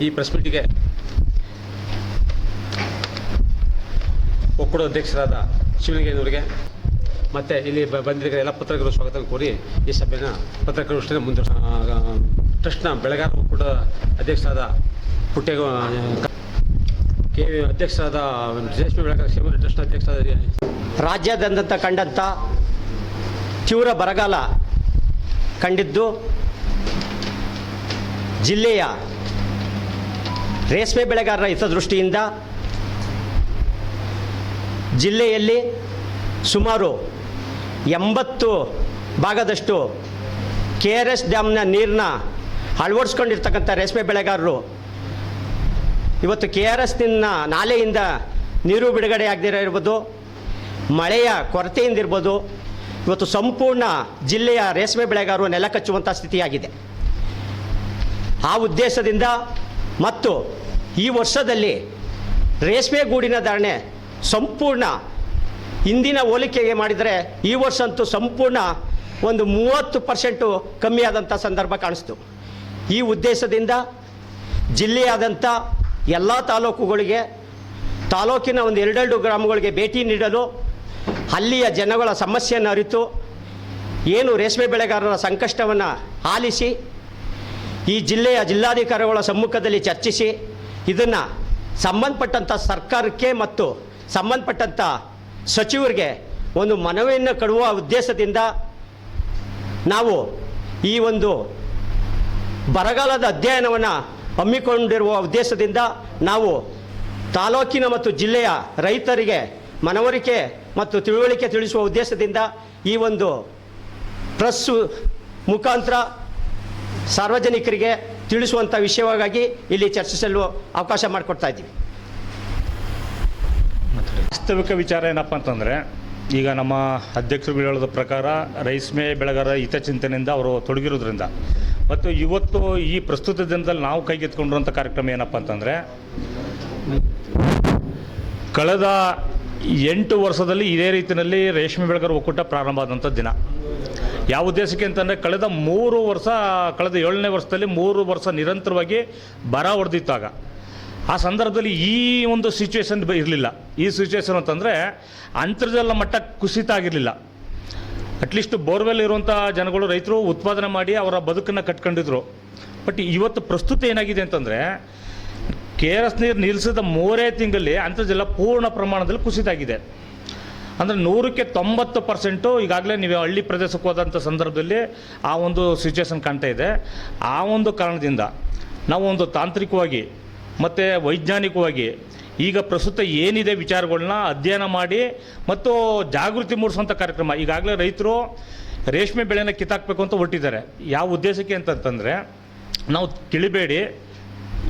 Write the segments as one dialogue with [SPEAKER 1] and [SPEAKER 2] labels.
[SPEAKER 1] ಈ ಪ್ರೆಸ್ ಮೀಟಿಗೆ ಒಕ್ಕೂಟ ಅಧ್ಯಕ್ಷರಾದ ಶಿವಲಿಂಗಯ್ಯನವರಿಗೆ ಮತ್ತು ಇಲ್ಲಿ ಬ- ಬಂದಿರುವ ಎಲ್ಲ ಪತ್ರಕರ್ತರು ಸ್ವಾಗತ ಕೋರಿ ಈ ಸಭೆನ ಪತ್ರಕರ್ತರು ಮುಂದೆ ಟ್ರಸ್ಟ್ನ ಬೆಳಗಾವಿ ಒಕ್ಕೂಟ ಅಧ್ಯಕ್ಷರಾದ ಪುಟ್ಟೆ ಕೆ, ಅಧ್ಯಕ್ಷರಾದ ರೇಷ್ಮೆ ಬೆಳಗಾವಿ ಶಿವಮೊಗ್ಗ ಟ್ರಸ್ಟ್ ಅಧ್ಯಕ್ಷರಾದ
[SPEAKER 2] ರಾಜ್ಯಾದ್ಯಂತ ಕಂಡಂಥ ತೀವ್ರ ಬರಗಾಲ ಕಂಡಿದ್ದು ಜಿಲ್ಲೆಯ ರೇಷ್ಮೆ ಬೆಳೆಗಾರರ ಹಿತದೃಷ್ಟಿಯಿಂದ ಜಿಲ್ಲೆಯಲ್ಲಿ ಸುಮಾರು ಎಂಬತ್ತು ಭಾಗದಷ್ಟು ಕೆ ಆರ್ ಎಸ್ ಡ್ಯಾಮ್ನ ನೀರನ್ನ ಅಳವಡಿಸ್ಕೊಂಡಿರ್ತಕ್ಕಂಥ ರೇಷ್ಮೆ ಬೆಳೆಗಾರರು ಇವತ್ತು ಕೆ ಆರ್ ಎಸ್ನಿಂದ ನಾಲೆಯಿಂದ ನೀರು ಬಿಡುಗಡೆ ಆಗದಿರೋ ಇರ್ಬೋದು ಮಳೆಯ ಕೊರತೆಯಿಂದಿರ್ಬೋದು, ಇವತ್ತು ಸಂಪೂರ್ಣ ಜಿಲ್ಲೆಯ ರೇಷ್ಮೆ ಬೆಳೆಗಾರರು ನೆಲ ಕಚ್ಚುವಂಥ ಸ್ಥಿತಿಯಾಗಿದೆ. ಆ ಉದ್ದೇಶದಿಂದ ಮತ್ತು ಈ ವರ್ಷದಲ್ಲಿ ರೇಷ್ಮೆ ಗೂಡಿನ ಧಾರಣೆ ಸಂಪೂರ್ಣ ಹಿಂದಿನ ಹೋಲಿಕೆಗೆ ಮಾಡಿದರೆ ಈ ವರ್ಷ ಅಂತೂ ಸಂಪೂರ್ಣ ಒಂದು ಮೂವತ್ತು ಪರ್ಸೆಂಟು ಕಮ್ಮಿಯಾದಂಥ ಸಂದರ್ಭ ಕಾಣಿಸ್ತು. ಈ ಉದ್ದೇಶದಿಂದ ಜಿಲ್ಲೆಯಾದಂಥ ಎಲ್ಲ ತಾಲೂಕುಗಳಿಗೆ, ತಾಲೂಕಿನ ಒಂದು ಎರಡೆರಡು ಗ್ರಾಮಗಳಿಗೆ ಭೇಟಿ ನೀಡಲು ಅಲ್ಲಿಯ ಜನಗಳ ಸಮಸ್ಯೆಯನ್ನು ಅರಿತು, ಏನು ರೇಷ್ಮೆ ಬೆಳೆಗಾರರ ಸಂಕಷ್ಟವನ್ನು ಆಲಿಸಿ ಈ ಜಿಲ್ಲೆಯ ಜಿಲ್ಲಾಧಿಕಾರಿಗಳ ಸಮ್ಮುಖದಲ್ಲಿ ಚರ್ಚಿಸಿ ಇದನ್ನು ಸಂಬಂಧಪಟ್ಟಂಥ ಸರ್ಕಾರಕ್ಕೆ ಮತ್ತು ಸಂಬಂಧಪಟ್ಟಂಥ ಸಚಿವರಿಗೆ ಒಂದು ಮನವಿಯನ್ನು ಕೊಡುವ ಉದ್ದೇಶದಿಂದ ನಾವು ಈ ಒಂದು ಬರಗಾಲದ ಅಧ್ಯಯನವನ್ನು ಹಮ್ಮಿಕೊಂಡಿರುವ ಉದ್ದೇಶದಿಂದ ನಾವು ತಾಲೂಕಿನ ಮತ್ತು ಜಿಲ್ಲೆಯ ರೈತರಿಗೆ ಮನವರಿಕೆ ಮತ್ತು ತಿಳುವಳಿಕೆ ತಿಳಿಸುವ ಉದ್ದೇಶದಿಂದ ಈ ಒಂದು ಪ್ರೆಸ್ ಮುಖಾಂತರ ಸಾರ್ವಜನಿಕರಿಗೆ ತಿಳಿಸುವಂಥ ವಿಷಯವಾಗಿ ಇಲ್ಲಿ ಚರ್ಚಿಸಲು ಅವಕಾಶ ಮಾಡಿಕೊಡ್ತಾ ಇದ್ದೀವಿ.
[SPEAKER 3] ವಾಸ್ತವಿಕ ವಿಚಾರ ಏನಪ್ಪ ಅಂತಂದರೆ, ಈಗ ನಮ್ಮ ಅಧ್ಯಕ್ಷರು ಹೇಳೋದ ಪ್ರಕಾರ ರೇಷ್ಮೆ ಬೆಳೆಗಾರ ಹಿತಚಿಂತನೆಯಿಂದ ಅವರು ತೊಡಗಿರೋದ್ರಿಂದ. ಮತ್ತು ಇವತ್ತು ಈ ಪ್ರಸ್ತುತ ದಿನದಲ್ಲಿ ನಾವು ಕೈಗೆತ್ಕೊಂಡಿರುವಂಥ ಕಾರ್ಯಕ್ರಮ ಏನಪ್ಪ ಅಂತಂದರೆ, ಕಳೆದ ಎಂಟು ವರ್ಷದಲ್ಲಿ ಇದೇ ರೀತಿಯಲ್ಲಿ ರೇಷ್ಮೆ ಬೆಳೆಗಾರ ಒಕ್ಕೂಟ ಪ್ರಾರಂಭ ಆದಂಥ ದಿನ. ಯಾವ ಉದ್ದೇಶಕ್ಕೆ ಅಂತಂದರೆ ಕಳೆದ ಮೂರು ವರ್ಷ, ಕಳೆದ ಏಳನೇ ವರ್ಷದಲ್ಲಿ ಮೂರು ವರ್ಷ ನಿರಂತರವಾಗಿ ಬರ ಹೊಡೆದಿತ್ತಾಗ. ಆ ಸಂದರ್ಭದಲ್ಲಿ ಈ ಒಂದು ಸಿಚುವೇಶನ್ ಇರಲಿಲ್ಲ. ಈ ಸಿಚುವೇಶನ್ ಅಂತಂದರೆ ಅಂತರ್ಜಲ ಮಟ್ಟ ಕುಸಿತ ಆಗಿರಲಿಲ್ಲ. ಅಟ್ಲೀಸ್ಟ್ ಬೋರ್ವೆಲ್ ಇರುವಂಥ ಜನಗಳು, ರೈತರು ಉತ್ಪಾದನೆ ಮಾಡಿ ಅವರ ಬದುಕನ್ನು ಕಟ್ಕೊಂಡಿದ್ರು. ಬಟ್ ಇವತ್ತು ಪ್ರಸ್ತುತ ಏನಾಗಿದೆ ಅಂತಂದರೆ ಕೆ ಆರ್ ಎಸ್ ನೀರು ನಿಲ್ಲಿಸಿದ ಮೂರೇ ತಿಂಗಳಲ್ಲಿ ಅಂತರ್ಜಲ ಪೂರ್ಣ ಪ್ರಮಾಣದಲ್ಲಿ ಕುಸಿತ ಆಗಿದೆ. ಅಂದರೆ ನೂರಕ್ಕೆ ತೊಂಬತ್ತು ಪರ್ಸೆಂಟು ಈಗಾಗಲೇ ನೀವು ಹಳ್ಳಿ ಪ್ರದೇಶಕ್ಕೆ ಹೋದಂಥ ಸಂದರ್ಭದಲ್ಲಿ ಆ ಒಂದು ಸಿಚುವೇಶನ್ ಕಾಣ್ತಾ ಇದೆ. ಆ ಒಂದು ಕಾರಣದಿಂದ ನಾವು ಒಂದು ತಾಂತ್ರಿಕವಾಗಿ ಮತ್ತು ವೈಜ್ಞಾನಿಕವಾಗಿ ಈಗ ಪ್ರಸ್ತುತ ಏನಿದೆ ವಿಚಾರಗಳನ್ನ ಅಧ್ಯಯನ ಮಾಡಿ ಮತ್ತು ಜಾಗೃತಿ ಮೂಡಿಸುವಂಥ ಕಾರ್ಯಕ್ರಮ. ಈಗಾಗಲೇ ರೈತರು ರೇಷ್ಮೆ ಬೆಳೆನ ಕಿತ್ತಾಕಬೇಕು ಅಂತ ಹೊರಟಿದ್ದಾರೆ. ಯಾವ ಉದ್ದೇಶಕ್ಕೆ ಅಂತಂತಂದರೆ ನಾವು ತಿಳಿಬೇಡಿ,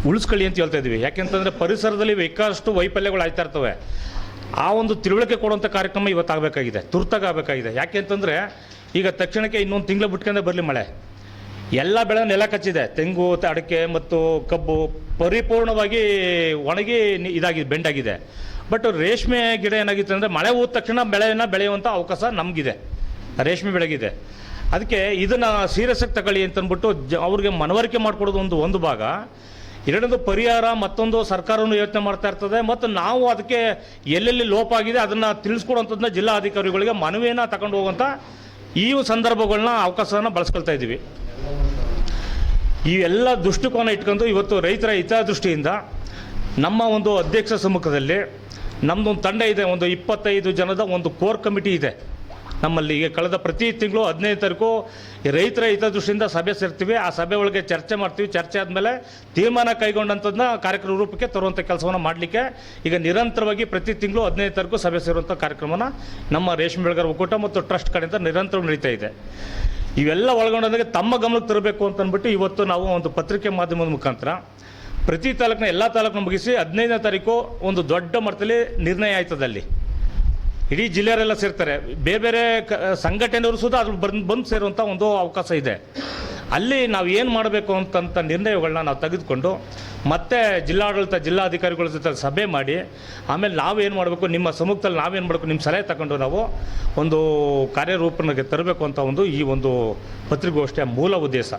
[SPEAKER 3] ಉಳಿಸ್ಕೊಳ್ಳಿ ಅಂತ ಹೇಳ್ತಾ ಇದ್ದೀವಿ. ಯಾಕೆಂತಂದರೆ ಪರಿಸರದಲ್ಲಿ ಬೇಕಾದಷ್ಟು ವೈಫಲ್ಯಗಳು ಆಯ್ತಾ ಇರ್ತವೆ. ಆ ಒಂದು ತಿಳುವಳಿಕೆ ಕೊಡುವಂಥ ಕಾರ್ಯಕ್ರಮ ಇವತ್ತು ಆಗಬೇಕಾಗಿದೆ, ತುರ್ತಾಗಿ ಆಗಬೇಕಾಗಿದೆ. ಯಾಕೆ ಅಂತಂದರೆ, ಈಗ ತಕ್ಷಣಕ್ಕೆ ಇನ್ನೊಂದು ತಿಂಗಳು ಬಿಟ್ಕೊಂಡೆ ಬರಲಿ ಮಳೆ. ಎಲ್ಲ ಬೆಳೆ ನೆಲ ಕಚ್ಚಿದೆ. ತೆಂಗು ಅಡಿಕೆ ಮತ್ತು ಕಬ್ಬು ಪರಿಪೂರ್ಣವಾಗಿ ಒಣಗಿ ಇದಾಗಿದೆ ಬೆಂಡಾಗಿದೆ. ಬಟ್ ರೇಷ್ಮೆ ಗಿಡ ಏನಾಗಿತ್ತು ಅಂದರೆ, ಮಳೆ ಹೋದ ತಕ್ಷಣ ಬೆಳೆಯನ್ನು ಬೆಳೆಯುವಂಥ ಅವಕಾಶ ನಮಗಿದೆ. ರೇಷ್ಮೆ ಬೆಳೆಗಿದೆ. ಅದಕ್ಕೆ ಇದನ್ನು ಸೀರಿಯಸ್ಸಾಗಿ ತಗೊಳ್ಳಿ ಅಂತಂದ್ಬಿಟ್ಟು ಜ, ಅವ್ರಿಗೆ ಮನವರಿಕೆ ಮಾಡಿಕೊಡೋದು ಒಂದು ಒಂದು ಭಾಗ. ಎರಡನೇದು ಪರಿಹಾರ, ಮತ್ತೊಂದು ಸರ್ಕಾರವನ್ನು ಯೋಚನೆ ಮಾಡ್ತಾ ಇರ್ತದೆ. ಮತ್ತು ನಾವು ಅದಕ್ಕೆ ಎಲ್ಲೆಲ್ಲಿ ಲೋಪ ಆಗಿದೆ ಅದನ್ನು ಜಿಲ್ಲಾ ಅಧಿಕಾರಿಗಳಿಗೆ ಮನವಿಯನ್ನು ತಗೊಂಡು ಹೋಗುವಂಥ ಈ ಸಂದರ್ಭಗಳನ್ನ ಅವಕಾಶವನ್ನು ಬಳಸ್ಕೊಳ್ತಾ ಇದ್ದೀವಿ. ಈ ಎಲ್ಲ ದೃಷ್ಟಿಕೋನ ಇಟ್ಕೊಂಡು ಇವತ್ತು ರೈತರ ಹಿತದೃಷ್ಟಿಯಿಂದ ನಮ್ಮ ಒಂದು ಅಧ್ಯಕ್ಷ ಸಮ್ಮುಖದಲ್ಲಿ ನಮ್ಮದೊಂದು ತಂಡ ಇದೆ, ಒಂದು ಇಪ್ಪತ್ತೈದು ಜನದ ಒಂದು ಕೋರ್ ಕಮಿಟಿ ಇದೆ. ನಮ್ಮಲ್ಲಿ ಈಗ ಕಳೆದ ಪ್ರತಿ ತಿಂಗಳು ಹದಿನೈದು ತಾರೀಕು ರೈತರ ಹಿತದೃಷ್ಟಿಯಿಂದ ಸಭೆ ಸೇರ್ತೀವಿ. ಆ ಸಭೆ ಒಳಗೆ ಚರ್ಚೆ ಮಾಡ್ತೀವಿ. ಚರ್ಚೆ ಆದಮೇಲೆ ತೀರ್ಮಾನ ಕೈಗೊಂಡಂಥದ್ದನ್ನ ಕಾರ್ಯಕ್ರಮ ರೂಪಕ್ಕೆ ತರುವಂಥ ಕೆಲಸವನ್ನು ಮಾಡಲಿಕ್ಕೆ ಈಗ ನಿರಂತರವಾಗಿ ಪ್ರತಿ ತಿಂಗಳು ಹದಿನೈದು ತಾರೀಕು ಸಭೆ ಸೇರುವಂಥ ಕಾರ್ಯಕ್ರಮನ ನಮ್ಮ ರೇಷ್ಮೆ ಬೆಳೆಗಾರ ಒಕ್ಕೂಟ ಮತ್ತು ಟ್ರಸ್ಟ್ ಕಡೆಯಿಂದ ನಿರಂತರ ನಡೀತಾ ಇದೆ. ಇವೆಲ್ಲ ಒಳಗೊಂಡಂತೆ ತಮ್ಮ ಗಮನಕ್ಕೆ ತರಬೇಕು ಅಂತ ಅಂದ್ಬಿಟ್ಟು ಇವತ್ತು ನಾವು ಒಂದು ಪತ್ರಿಕೆ ಮಾಧ್ಯಮದ ಮುಖಾಂತರ ಪ್ರತಿ ತಾಲೂಕಿನ ಎಲ್ಲ ತಾಲೂಕನ್ನ ಮುಗಿಸಿ ಹದಿನೈದನೇ ತಾರೀಕು ಒಂದು ದೊಡ್ಡ ಮಟ್ಟದಲ್ಲಿ ನಿರ್ಣಯ ಆಯ್ತದೆ ಅಲ್ಲಿ ಇಡೀ ಜಿಲ್ಲೆಯವರೆಲ್ಲ ಸೇರ್ತಾರೆ. ಬೇರೆ ಬೇರೆ ಕ, ಸಂಘಟನೆಯವರು ಸುದ ಅದ್ರ ಬಂದು ಬಂದು ಸೇರುವಂಥ ಒಂದು ಅವಕಾಶ ಇದೆ. ಅಲ್ಲಿ ನಾವು ಏನು ಮಾಡಬೇಕು ಅಂತಂತ ನಿರ್ಣಯಗಳನ್ನ ನಾವು ತೆಗೆದುಕೊಂಡು ಮತ್ತೆ ಜಿಲ್ಲಾಡಳಿತ, ಜಿಲ್ಲಾಧಿಕಾರಿಗಳ ಜೊತೆ ಸಭೆ ಮಾಡಿ, ಆಮೇಲೆ ನಾವೇನು ಮಾಡಬೇಕು, ನಿಮ್ಮ ಸಮ್ಮುಖದಲ್ಲಿ ನಾವೇನು ಮಾಡಬೇಕು ನಿಮ್ಮ ಸಲಹೆ ತಗೊಂಡು ನಾವು ಒಂದು ಕಾರ್ಯರೂಪನಕ್ಕೆ ತರಬೇಕು ಅಂತ ಒಂದು ಈ ಒಂದು ಪತ್ರಿಕೋಷ್ಠಿಯ ಮೂಲ ಉದ್ದೇಶ.